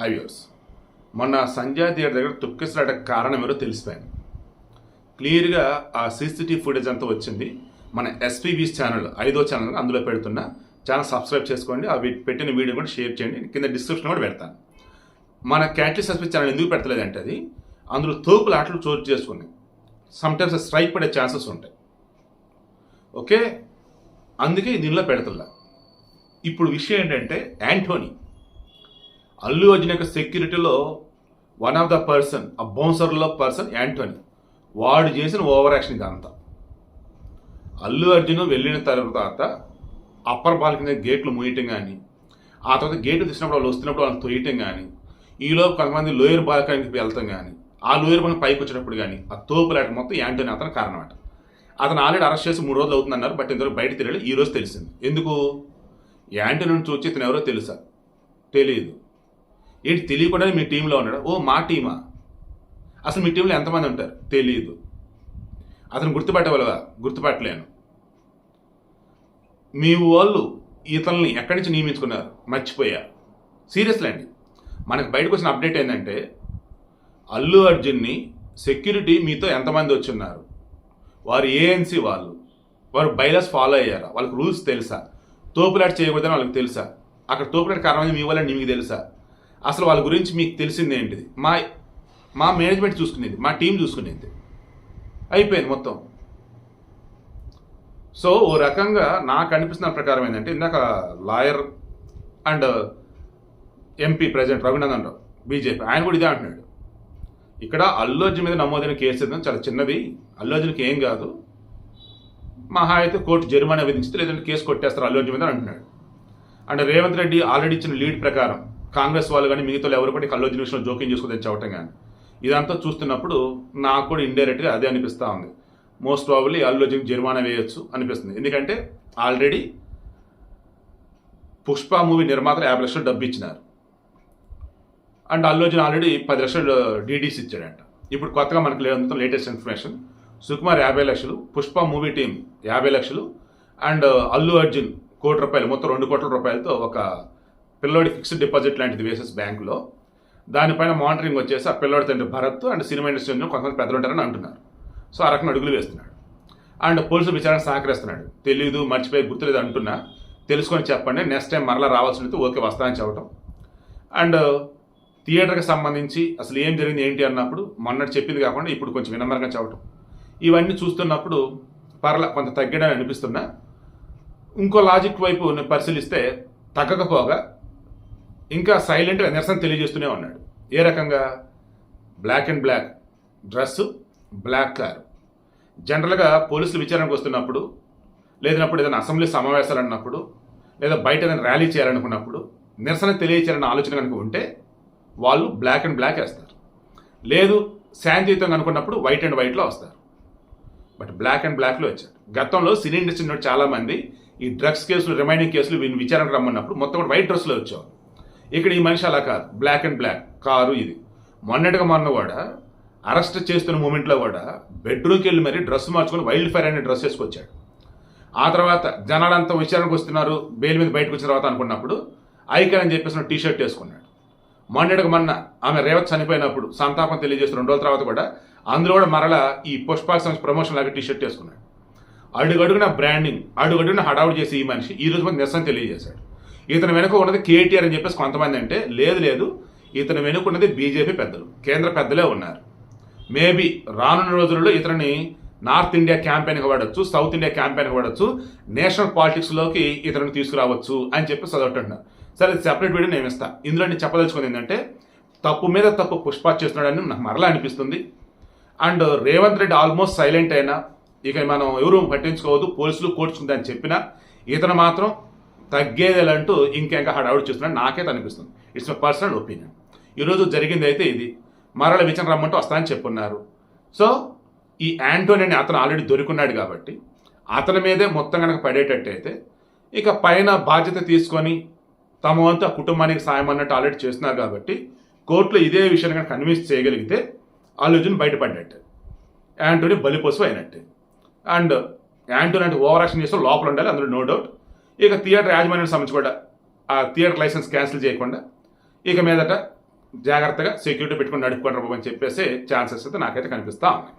హైవ్యూర్స్ మొన్న సంజయ్ థియేటర్ దగ్గర తొక్కిసలాట కారణం ఎవరో తెలిసిపోయింది క్లియర్గా ఆ సీసీటీవీ ఫుటేజ్ అంతా వచ్చింది. మన ఎస్పీబీస్ ఛానల్ ఐదో ఛానల్ అందులో పెడుతున్నా ఛానల్ సబ్స్క్రైబ్ చేసుకోండి. అవి పెట్టిన వీడియో కూడా షేర్ చేయండి. కింద డిస్క్రిప్షన్ కూడా పెడతాను. మన క్యాట్లీ సస్పెన్స్ ఛానల్ ఎందుకు పెడతలేదంటే అది అందులో తోపుల ఆటలు చోటు చేసుకున్నాయి. సమ్టైమ్స్ స్ట్రైక్ పడే ఛాన్సెస్ ఉంటాయి. ఓకే? అందుకే దీనిలో పెడతల్లా ఇప్పుడు విషయం ఏంటంటే యాంటోనీ అల్లు అర్జున్ యొక్క సెక్యూరిటీలో వన్ ఆఫ్ ద పర్సన్ ఆ బౌన్సర్లో పర్సన్ యాంటోనీ వాడు చేసిన ఓవర్ యాక్షన్ ఇదంతా. అల్లు అర్జున్ వెళ్ళిన తర్వాత అప్పర్ బాల్కనీ గేట్లు మూయటం కానీ ఆ తర్వాత గేట్లు తీసినప్పుడు వాళ్ళు వస్తున్నప్పుడు వాళ్ళని తొయ్యటం కానీ ఈలోపు కొంతమంది లోయర్ బాల్కనీకి వెళ్తాం కానీ ఆ లోయర్ బాల్కనీ పైకి వచ్చేటప్పుడు కానీ ఆ తోపులాట మొత్తం యాంటోనీ అతను కారణం అట అతను ఆల్రెడీ అరెస్ట్ చేసి మూడు రోజులు అవుతుందన్నారు బట్ ఇంతవరకు బయట తెలియదు ఈ రోజు తెలిసింది. ఎందుకు? యాంటోనీ చూసి ఇతను ఎవరో తెలుసా? తెలియదు ఏంటి తెలియకుండానే మీ టీంలో ఉన్నాడు? ఓ మా టీమా అసలు మీ టీంలో ఎంతమంది ఉంటారు? తెలియదు అతను గుర్తుపట్టవలవా గుర్తుపట్టలేను. మీ వాళ్ళు ఇతన్ని ఎక్కడి నుంచి నియమించుకున్నారు? మర్చిపోయారు సీరియస్లీ అండి మనకు బయటకు వచ్చిన అప్డేట్ ఏంటంటే అల్లు అర్జున్ని సెక్యూరిటీ మీతో ఎంతమంది వచ్చున్నారు? వారు ఏఎన్సీ వాళ్ళు. వారు బైలస్ ఫాలో అయ్యారా? వాళ్ళకి రూల్స్ తెలుసా? తోపులాట చేయకూడదని వాళ్ళకి తెలుసా? అక్కడ తోపులాట కారణం మీ వల్ల మీకు తెలుసా? అసలు వాళ్ళ గురించి మీకు తెలిసింది ఏంటిది? మా మా మేనేజ్మెంట్ చూసుకునేది మా టీం చూసుకునేది. అయిపోయింది మొత్తం. సో ఓ రకంగా నాకు అనిపిస్తున్న ప్రకారం ఏంటంటే ఇందాక lawyer and MP president Raghunandan Rao BJP ఆయన కూడా ఇదే అంటున్నాడు. ఇక్కడ అల్లు అర్జున్ మీద నమోదైన కేసు చాలా చిన్నది. అల్లు అర్జున్కి ఏం కాదు. మహా అయితే కోర్టు జరిమానా విధించితే లేదంటే కేసు కొట్టేస్తారు అల్లు అర్జున్ మీద అంటున్నాడు. అండ్ రేవంత్ రెడ్డి ఆల్రెడీ ఇచ్చిన లీడ్ ప్రకారం కాంగ్రెస్ వాళ్ళు కానీ మిగతా ఎవరు కూడా కల్లో అర్జున్ జోక్యం చేసుకుని తెచ్చవటం కానీ ఇదంతా చూస్తున్నప్పుడు నాకు కూడా ఇండైరెక్ట్గా అదే అనిపిస్తూ ఉంది. మోస్ట్ ప్రాబ్లీ అల్లు అర్జున్ జరిమానా వేయొచ్చు అనిపిస్తుంది. ఎందుకంటే ఆల్రెడీ పుష్ప మూవీ నిర్మాతలు యాభై లక్షలు డబ్బు ఇచ్చినారు అండ్ అల్లు ఆల్రెడీ పది లక్షలు uh, డీడీస్ ఇచ్చాడంట. ఇప్పుడు కొత్తగా మనకు లేదంతా లేటెస్ట్ ఇన్ఫర్మేషన్ సుకుమార్ యాభై లక్షలు పుష్ప మూవీ టీం యాభై లక్షలు అండ్ uh, అల్లు అర్జున్ కోటి రూపాయలు మొత్తం రెండు కోట్ల రూపాయలతో ఒక పిల్లోడి ఫిక్స్డ్ డిపాజిట్ లాంటిది వేసేసి బ్యాంకులో. దానిపైన మానిటరింగ్ వచ్చేసి ఆ పిల్లోడి తండ్రి భరత్ అండ్ సినిమా ఇండస్ట్రీ కొంతమంది పెద్దలు ఉంటారని అంటున్నారు. సో ఆ రకం అడుగులు వేస్తున్నాడు. అండ్ పోలీసులు విచారణ సహకరిస్తున్నాడు. తెలీదు మర్చిపోయి గుర్తులేదు అంటున్నా. తెలుసుకొని చెప్పండి నెక్స్ట్ టైం మరలా రావాల్సి ఓకే వస్తానని చెప్పటం. అండ్ థియేటర్కి సంబంధించి అసలు ఏం జరిగింది ఏంటి అన్నప్పుడు మొన్నటి చెప్పింది కాకుండా ఇప్పుడు కొంచెం వినమ్రంగా చెప్పటం. ఇవన్నీ చూస్తున్నప్పుడు పర్ల కొంత తగ్గడని అనిపిస్తున్నా. ఇంకో లాజిక్ వైపు పరిశీలిస్తే తగ్గకపోగా ఇంకా సైలెంట్గా నిరసన తెలియజేస్తూనే ఉన్నాడు. ఏ రకంగా? Black and black. Dress black car. జనరల్గా పోలీసులు విచారణకు వస్తున్నప్పుడు లేదన్నప్పుడు ఏదైనా అసెంబ్లీ సమావేశాలు అన్నప్పుడు లేదా బయట ఏదైనా ర్యాలీ చేయాలనుకున్నప్పుడు నిరసన తెలియచేయాలన్న ఆలోచన కనుక ఉంటే వాళ్ళు బ్లాక్ అండ్ బ్లాక్ వేస్తారు. లేదు శాంతియుతంగా అనుకున్నప్పుడు వైట్ అండ్ వైట్లో వస్తారు. బట్ బ్లాక్ అండ్ బ్లాక్లో వచ్చారు. గతంలో సినీ ఇండస్ట్రీ నుండి చాలామంది ఈ డ్రగ్స్ కేసులు రిమైనింగ్ కేసులు వీళ్ళు విచారణకు రమ్మన్నప్పుడు మొత్తం కూడా వైట్ డ్రెస్లో వచ్చేవారు ఇక్కడ ఈ మనిషి అలా కాదు. బ్లాక్ అండ్ బ్లాక్ కారు ఇది. మొన్నటిగా మొన్న కూడా అరెస్ట్ చేస్తున్న మూమెంట్లో కూడా బెడ్రూమ్కి వెళ్ళి మరీ డ్రెస్ మార్చుకొని వైల్డ్ ఫైర్ అనే డ్రెస్ వేసుకొచ్చాడు. ఆ తర్వాత జనాలంతా విచారణకు వస్తున్నారు. బెయిల్ మీద బయటకు వచ్చిన తర్వాత అనుకున్నప్పుడు ఐకన్ అని చెప్పేసి టీ షర్ట్ వేసుకున్నాడు. మొన్నటికి మొన్న ఆమె రేవత్ చనిపోయినప్పుడు సంతాపం తెలియజేస్తున్న రెండు రోజుల తర్వాత కూడా అందులో కూడా మరలా ఈ పుష్పాక్ సంస్థ ప్రమోషన్ లాగా టీ షర్ట్ వేసుకున్నాడు. అడుగడుగున బ్రాండింగ్ అడుగడుగున హడావుడు చేసి ఈ మనిషి ఈ రోజు మనకు నిరసన తెలియజేశాడు. ఇతని వెనుక ఉన్నది కేటీఆర్ అని చెప్పేసి కొంతమంది అంటే లేదు లేదు ఇతని వెనుక ఉన్నది బీజేపీ పెద్దలు కేంద్ర పెద్దలే ఉన్నారు. మేబీ రానున్న రోజుల్లో ఇతని నార్త్ ఇండియా క్యాంపెయిన్కి వాడచ్చు సౌత్ ఇండియా క్యాంపెయిన్కి వాడచ్చు నేషనల్ పాలిటిక్స్లోకి ఇతరుని తీసుకురావచ్చు అని చెప్పి చదవటంటున్నారు. సరే అది సెపరేట్ వీడియో నేను ఇస్తాను ఇందులో నేను చెప్పదలుచుకుంది ఏంటంటే తప్పు మీద తప్పు పుష్ప చేస్తున్నాడని నాకు మరలా అనిపిస్తుంది. And Revanth Reddy almost silent అయినా ఇక మనం ఎవరు పట్టించుకోవద్దు పోలీసులు కోర్చుకుందని చెప్పినా ఇతను మాత్రం తగ్గేదేలంటూ ఇంకెంకా హడావుడి చేస్తున్నాడు నాకైతే అనిపిస్తుంది ఇట్స్ మై పర్సనల్ ఒపీనియన్ ఈరోజు జరిగింది అయితే ఇది. మరల విచారణ రమ్మంటూ వస్తానని చెప్పున్నారు. సో ఈ యాంటోని అని అతను ఆల్రెడీ దొరికున్నాడు కాబట్టి అతని మీదే మొత్తం కనుక పడేటట్టయితే ఇక పైన బాధ్యత తీసుకొని తమ వంతు ఆ కుటుంబానికి సాయం అన్నట్టు ఆల్రెడీ చేస్తున్నారు కాబట్టి కోర్టులో ఇదే విషయాన్ని కనుక కన్విన్స్ చేయగలిగితే అల్లుజున్ బయటపడ్డట్టు. యాంటోని బలిపోసు అయినట్టే అండ్ యాంటోని అంటే ఓవర్ యాక్షన్ చేస్తే లోపల ఉండాలి అందులో నో డౌట్ ఇక థియేటర్ యాజమాన్యానికి సంబంధించి కూడా ఆ థియేటర్ లైసెన్స్ క్యాన్సిల్ చేయకుండా ఇక మీదట జాగ్రత్తగా సెక్యూరిటీ పెట్టుకుని నడుపుకుంటారు అని చెప్పేసి ఛాన్సెస్ అయితే నాకైతే కనిపిస్తూ ఉన్నాయి.